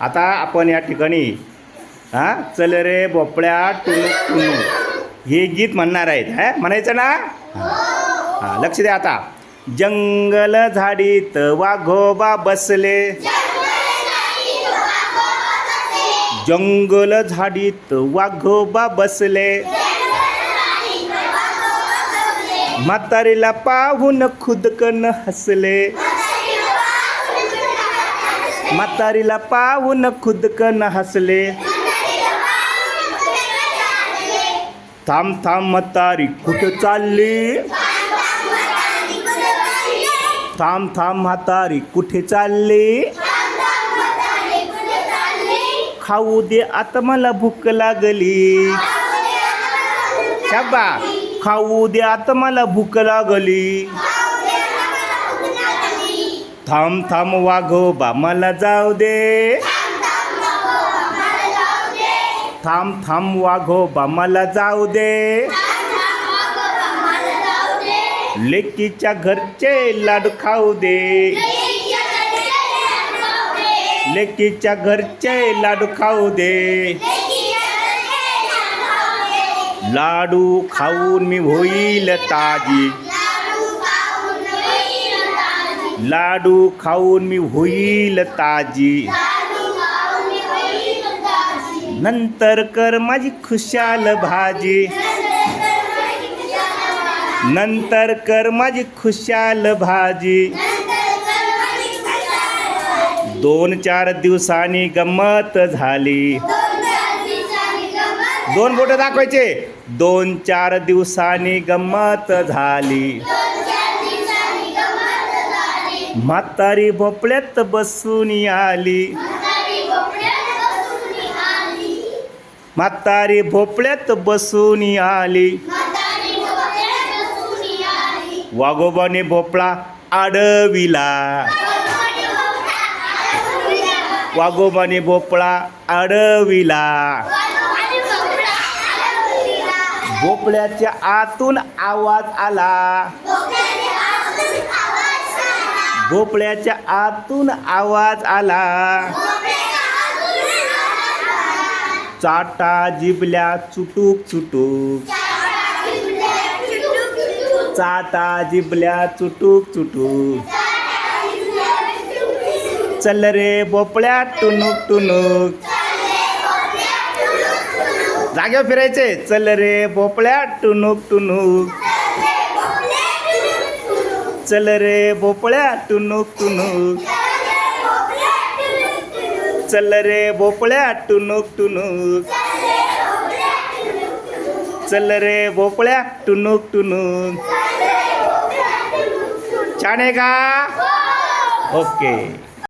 आता आपण या ठिकाणी हां चल रे बोपळ्या टुनू टुनू हे गीत म्हणणार आहेत हा? म्हणायचं ना? हां लक्ष द्या आता. जंगल झाडीत वाघोबा बसले. जंगल झाडीत वाघोबा बसले. म्हातारीला पाहून खुदकन हसले. म्हातारीला पाहून खुदकन हसले. थांब थांब म्हातारी कुठं चालली? थांब थांब म्हातारी कुठे चालली? खाऊ दे आता मला भूक लागली. शाबा खाऊ दे आता मला भूक लागली. थांब थांब वाघोबा मला जाऊ दे. थांब थांब वाघोबा मला जाऊ दे. लेकीच्या घरचे लाडू खाऊ दे. लेकीच्या घरचे लाडू खाऊ दे. लाडू खाऊन मी होईल ताजी. लाडू खाऊन मी होईल ताजी. नंतर कर माझी खुशाल भाजी. नंतर कर माझी खुशाल भाजी. दोन चार दिवसांनी गंमत झाली. दोन बोट दाखवायचे. दोन चार दिवसांनी गंमत झाली. म्हातारी भोपळ्यात बसून आली. म्हातारी भोपळ्यात बसून आली. वाघोबाने भोपळा आडविला. वाघोबाने भोपळा आडविला. भोपळ्याच्या आतून आवाज आला. भोपळ्याच्या आतून आवाज आला. चाटा जिबल्या चुटूक चुटूक. चाटा जिबल्या चुटूक चुटूक. चल रे भोपळ्या टुनुक टुनुक जागेवर फिरायचे. चल रे भोपळ्या टुनुक टुनुक चल रे भोपळ्या टुनुक टुनुक. चल रे भोपळ्या टुनुक टुनुक. चल रे भोपळ्या टुनुक टुनुक. छान आहे का? ओके.